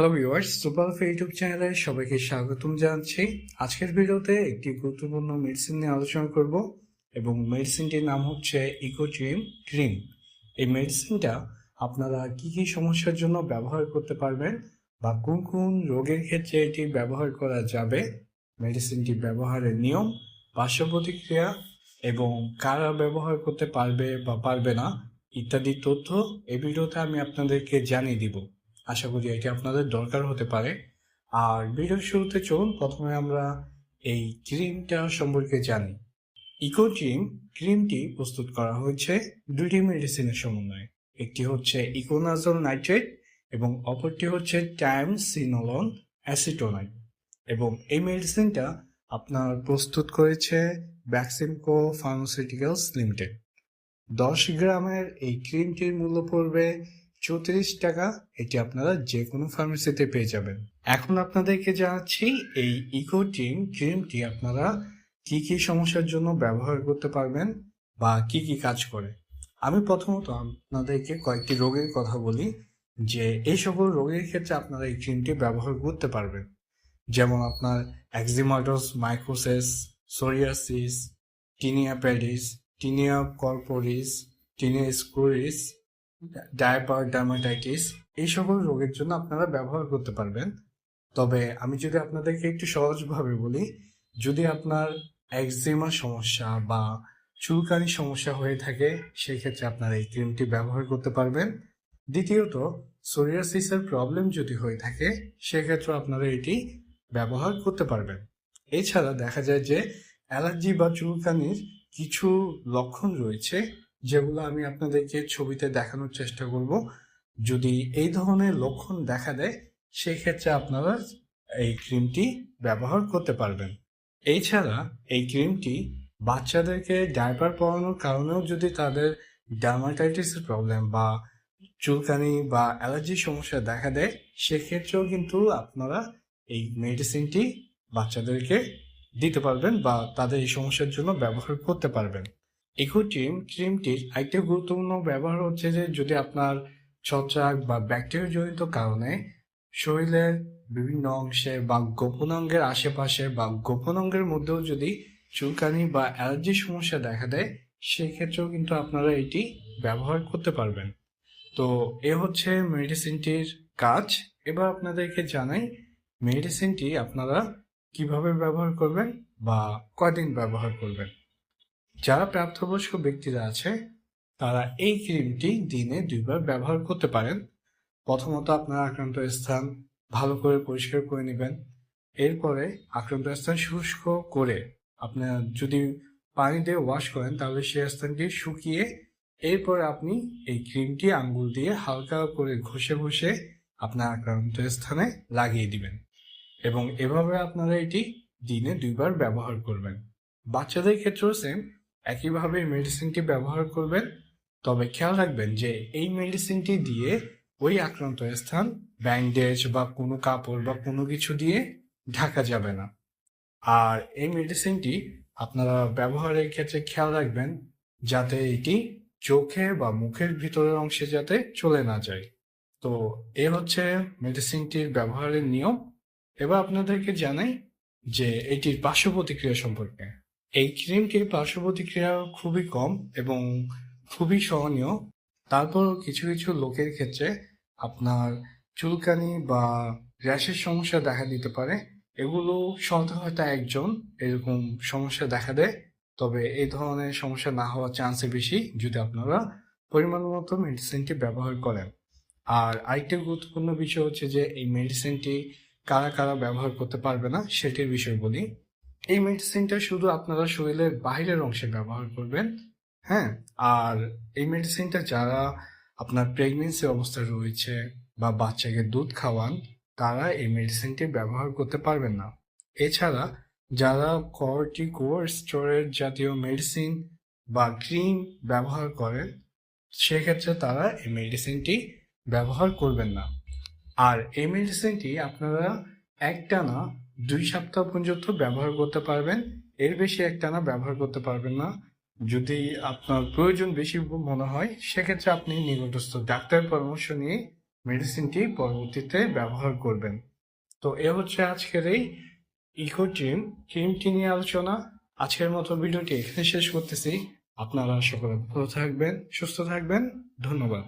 Hello viewers super YouTube চ্যানেলে সবাইকে স্বাগতম জানাচ্ছি। আজকের ভিডিওতে একটি গুরুত্বপূর্ণ মেডিসিন নিয়ে আলোচনা করব এবং মেডিসিনটির নাম হচ্ছে ইকোট্রিম ক্রিম এই মেডিসিনটা আপনারা কি কি সমস্যার জন্য ব্যবহার করতে পারবেন বা কোন কোন রোগের ক্ষেত্রে এটি ব্যবহার করা যাবে মেডিসিনটি ব্যবহারের নিয়ম, পার্শ্ব প্রতিক্রিয়া এবং কারা ব্যবহার করতে পারবে বা পারবে না ইত্যাদি তথ্য এই ভিডিওতে আমি আপনাদেরকে জানিয়ে দিব। আশা করি এটি আপনাদের দরকার হতে পারে। আর ভিডিওর শুরুতে চলুন, প্রথমে আমরা এই ক্রিমটা সম্পর্কে জানি। ইকো ক্রিম, ক্রিমটি প্রস্তুত করা হয়েছে দুইটি মেডিসিনের সমন্বয়ে। একটি হচ্ছে ইকোনাজল নাইট্রেট এবং অপরটি হচ্ছে টাইম সিনোলন অ্যাসিটোনাইট। এবং এই মেডিসিনটা আপনার প্রস্তুত করেছে ভ্যাকসিনকো ফার্মাসিউটিক্যালস লিমিটেড। দশ গ্রামের এই ক্রিমটির মূল্য পড়বে চৌত্রিশ টাকা, এটি আপনারা যে কোনো ফার্মেসিতে পেয়ে যাবেন। এখন আপনাদেরকে জানাচ্ছি, এই ইকো ইকোটিন ক্রিমটি আপনারা কি কি সমস্যার জন্য ব্যবহার করতে পারবেন বা কি কি কাজ করে? আমি প্রথমত আপনাদেরকে কয়েকটি রোগের কথা বলি, যে এই সকল রোগের ক্ষেত্রে আপনারা এই ক্রিমটি ব্যবহার করতে পারবেন। যেমন আপনার অ্যাক্সিমাটোস মাইক্রোসেস psoriasis tinea pedis tinea corporis tinea cruris diaper dermatitis এই সকল রোগের জন্য আপনারা ব্যবহার করতে পারবেন। তবে আমি যদি আপনাদেরকে একটু সহজভাবে বলি, যদি আপনার একজিমা সমস্যা বা চুলকানি সমস্যা হয়ে থাকে সেই ক্ষেত্রে আপনারা এই ক্রিমটি ব্যবহার করতে পারবেন। দ্বিতীয়ত, সোরিয়াসিসের প্রবলেম যদি হয়ে থাকে সেক্ষেত্রে আপনারা এটি ব্যবহার করতে পারবেন। এছাড়া দেখা যায় যে অ্যালার্জি বা চুলকানির কিছু লক্ষণ রয়েছে যেগুলো আমি আপনাদেরকে ছবিতে দেখানোর চেষ্টা করব। যদি এই ধরনের লক্ষণ দেখা দেয় সেই ক্ষেত্রে আপনারা এই ক্রিমটি ব্যবহার করতে পারবেন। এছাড়া এই ক্রিমটি বাচ্চাদেরকে ডাইপার পরানোর কারণেও যদি তাদের ডার্মাটাইটিসের প্রবলেম বা চুলকানি বা অ্যালার্জির সমস্যা দেখা দেয়, সেক্ষেত্রেও কিন্তু আপনারা এই মেডিসিনটি বাচ্চাদেরকে দিতে পারবেন বা তাদের এই সমস্যার জন্য ব্যবহার করতে পারবেন। ইকোটিম ক্রিমটির আরেকটা গুরুত্বপূর্ণ ব্যবহার হচ্ছে যে যদি আপনার ছত্রাক বা ব্যাকটেরিয়া জনিত কারণে শরীরের বিভিন্ন অংশে বা গোপন অঙ্গের আশেপাশে বা গোপন অঙ্গের মধ্যেও যদি চুলকানি বা অ্যালার্জির সমস্যা দেখা দেয়, সেক্ষেত্রেও কিন্তু আপনারা এটি ব্যবহার করতে পারবেন। তো এ হচ্ছে মেডিসিনটির কাজ। এবার আপনাদেরকে জানাই মেডিসিনটি আপনারা কীভাবে ব্যবহার করবেন বা কয়দিন ব্যবহার করবেন? যারা প্রাপ্তবয়স্ক ব্যক্তিরা আছে, তারা এই ক্রিমটি দিনে দুইবার ব্যবহার করতে পারেন। প্রথমত আপনার আক্রান্ত স্থান ভালো করে পরিষ্কার করে নেবেন। এরপরে আক্রান্ত স্থান শুষ্ক করে আপনার যদি পানি দিয়ে ওয়াশ করেন, তাহলে সেই স্থানটি শুকিয়ে এরপরে আপনি এই ক্রিমটি আঙ্গুল দিয়ে হালকা করে ঘষে ঘষে আপনার আক্রান্ত স্থানে লাগিয়ে দিবেন। এবং এভাবে আপনারা এটি দিনে দুইবার ব্যবহার করবেন। বাচ্চাদের ক্ষেত্রেও সেম একইভাবে মেডিসিনটি ব্যবহার করবেন। তবে খেয়াল রাখবেন যে এই মেডিসিনটি দিয়ে ওই আক্রান্ত স্থান ব্যান্ডেজ বা কোনো কাপড় বা কোনো কিছু দিয়ে ঢাকা যাবে না। আর এই মেডিসিনটি আপনারা ব্যবহারের ক্ষেত্রে খেয়াল রাখবেন যাতে এটি চোখে বা মুখের ভিতরের অংশে যাতে চলে না যায়। তো এ হচ্ছে মেডিসিনটির ব্যবহারের নিয়ম। এবার আপনাদেরকে জানাই যে এটির পার্শ্ব প্রতিক্রিয়া সম্পর্কে। এই ক্রিমটির পার্শ্ব প্রতিক্রিয়া খুবই কম এবং খুবই সহনীয়। তারপরও কিছু কিছু লোকের ক্ষেত্রে আপনার চুলকানি বা র্যাশের সমস্যা দেখা দিতে পারে। এগুলো হয়তো একজন এরকম সমস্যা দেখা দেয়। তবে এই ধরনের সমস্যা না হওয়ার চান্সে বেশি যদি আপনারা পরিমাণ মতো মেডিসিনটি ব্যবহার করেন। আর আরেকটি গুরুত্বপূর্ণ বিষয় হচ্ছে যে, এই মেডিসিনটি কারা কারা ব্যবহার করতে পারবে না, সেটির বিষয় বলি। এই মেডিসিনটা শুধু আপনারা শরীরের বাইরের অংশে ব্যবহার করবেন হ্যাঁ? আর এই মেডিসিনটা যারা আপনার প্রেগনেন্সি অবস্থায় রয়েছে বা বাচ্চাকে দুধ খাওয়ান, তারা এই মেডিসিনটি ব্যবহার করতে পারবেন না। এছাড়া যারা কর্টিকোস্টেরয়েড জাতীয় মেডিসিন বা ক্রিম ব্যবহার করেন, সেক্ষেত্রে তারা এই মেডিসিনটি ব্যবহার করবেন না। আর এই মেডিসিনটি আপনারা একটানা দুই সপ্তাহ পর্যন্ত ব্যবহার করতে পারবেন। এর বেশি একটানা ব্যবহার করতে পারবেন না। যদি আপনার প্রয়োজন বেশি মনে হয়, সেক্ষেত্রে আপনি নিকটস্থ ডাক্তারের পরামর্শ নিয়ে মেডিসিনটি পরবর্তীতে ব্যবহার করবেন। তো এ হচ্ছে আজকের এই ইকো ক্রিম ক্রিমটি নিয়ে আলোচনা। আজকের মতো ভিডিওটি এখানে শেষ করতেছি। আপনারা সকলে ভালো থাকবেন, সুস্থ থাকবেন। ধন্যবাদ।